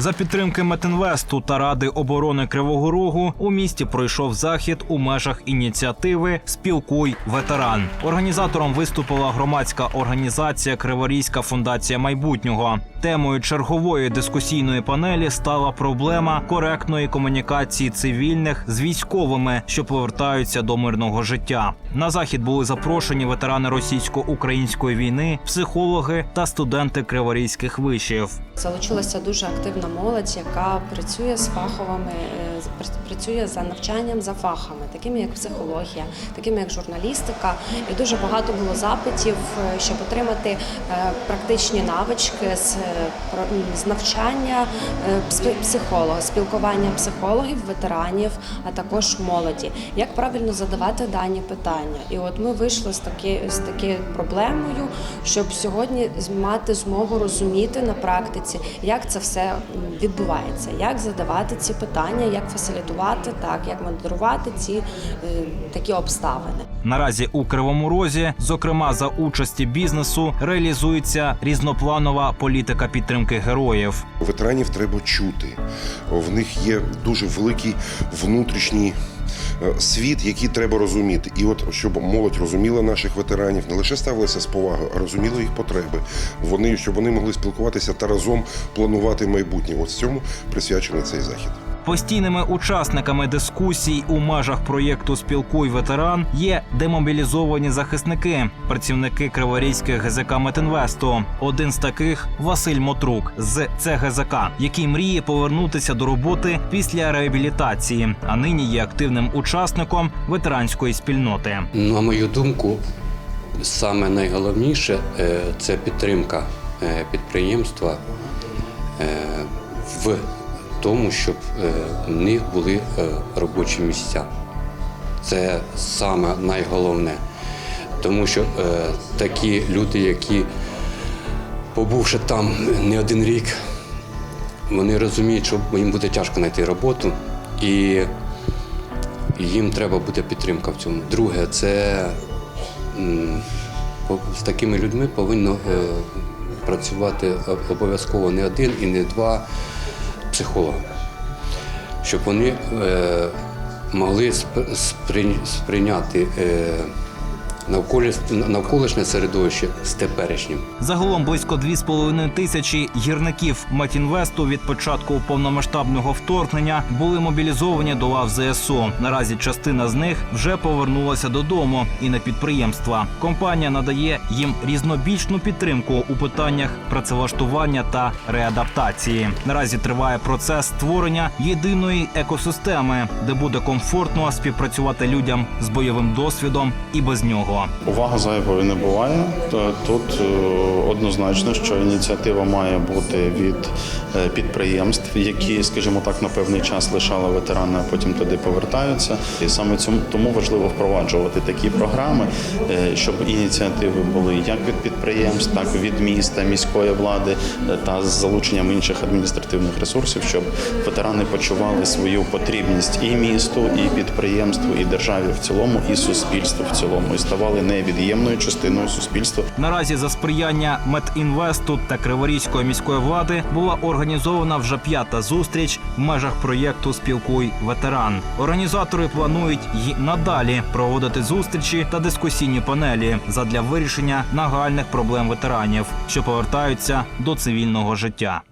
За підтримки Метинвесту та Ради оборони Кривого Рогу у місті пройшов захід у межах ініціативи Спілкуй ветеран. Організатором виступила громадська організація Криворізька фундація майбутнього. Темою чергової дискусійної панелі стала проблема коректної комунікації цивільних з військовими, що повертаються до мирного життя. На захід були запрошені ветерани російсько-української війни, психологи та студенти криворізьких вишів. Залучилася дуже активна молодь, яка працює з фаховими, е, працює за навчанням за фахами, такими як психологія, такими як журналістика. І дуже багато було запитів, е, щоб отримати е, практичні навички з, е, з навчання психолога, спілкування психологів, ветеранів, а також молоді. Як правильно задавати дані питання? І от ми вийшли з таки з такою проблемою, щоб сьогодні мати змогу розуміти на практиці, як це все відбувається, як задавати ці питання, як фасилітувати, так як модерувати ці е, такі обставини. Наразі у Кривому Розі, зокрема за участі бізнесу, реалізується різнопланова політика підтримки героїв. Ветеранів треба чути. В них є дуже великий внутрішній е, світ, який треба розуміти. І от щоб молодь розуміла наших ветеранів, не лише ставилася з повагою, а розуміла їх потреби. Вони щоб вони могли спілкуватися та разом планувати майбутнє. От цьому присвячений цей захід. Постійними учасниками дискусій у межах проєкту Спілкуй ветеран є демобілізовані захисники, працівники Криворізьких ГЗК Метинвесту. Один з таких Василь Мотрук з ЦГЗК, який мріє повернутися до роботи після реабілітації, а нині є активним учасником ветеранської спільноти. На мою думку, саме найголовніше е, це підтримка е, підприємства е, в тому, щоб е, в них були е, робочі місця. Це саме найголовне. Тому що е, такі люди, які, побувши там не один рік, вони розуміють, що їм буде тяжко знайти роботу. І їм треба буде підтримка в цьому. Друге, це з такими людьми повинно працювати обов'язково не один і не два психолога, щоб вони е, могли спр- сприйняти е, навколишнє середовище з теперішнім. Загалом близько 2,5 тисячі гірників Метінвесту від початку повномасштабного вторгнення були мобілізовані до лав ЗСУ. Наразі частина з них вже повернулася додому і на підприємства. Компанія надає їм різнобічну підтримку у питаннях працевлаштування та реадаптації. Наразі триває процес створення єдиної екосистеми, де буде комфортно співпрацювати людям з бойовим досвідом і без нього. Увага зайвою не буває. Тут е, однозначно, що ініціатива має бути від е, підприємств, які, скажімо так, на певний час лишали ветерани, а потім туди повертаються. І саме цьому тому важливо впроваджувати такі програми, е, щоб ініціативи були як від підприємств, так від міста, міської влади та з залученням інших адміністративних ресурсів, щоб ветерани почували свою потрібність і місту, і підприємству, і державі в цілому, і суспільству в цілому, і ставали невід'ємною частиною суспільства. Наразі за сприяння Метінвесту та Криворізької міської влади була організована вже п'ята зустріч в межах проєкту Спілкуй ветеран. Організатори планують й надалі проводити зустрічі та дискусійні панелі задля вирішення нагальних проблем ветеранів, що повертаються до цивільного життя.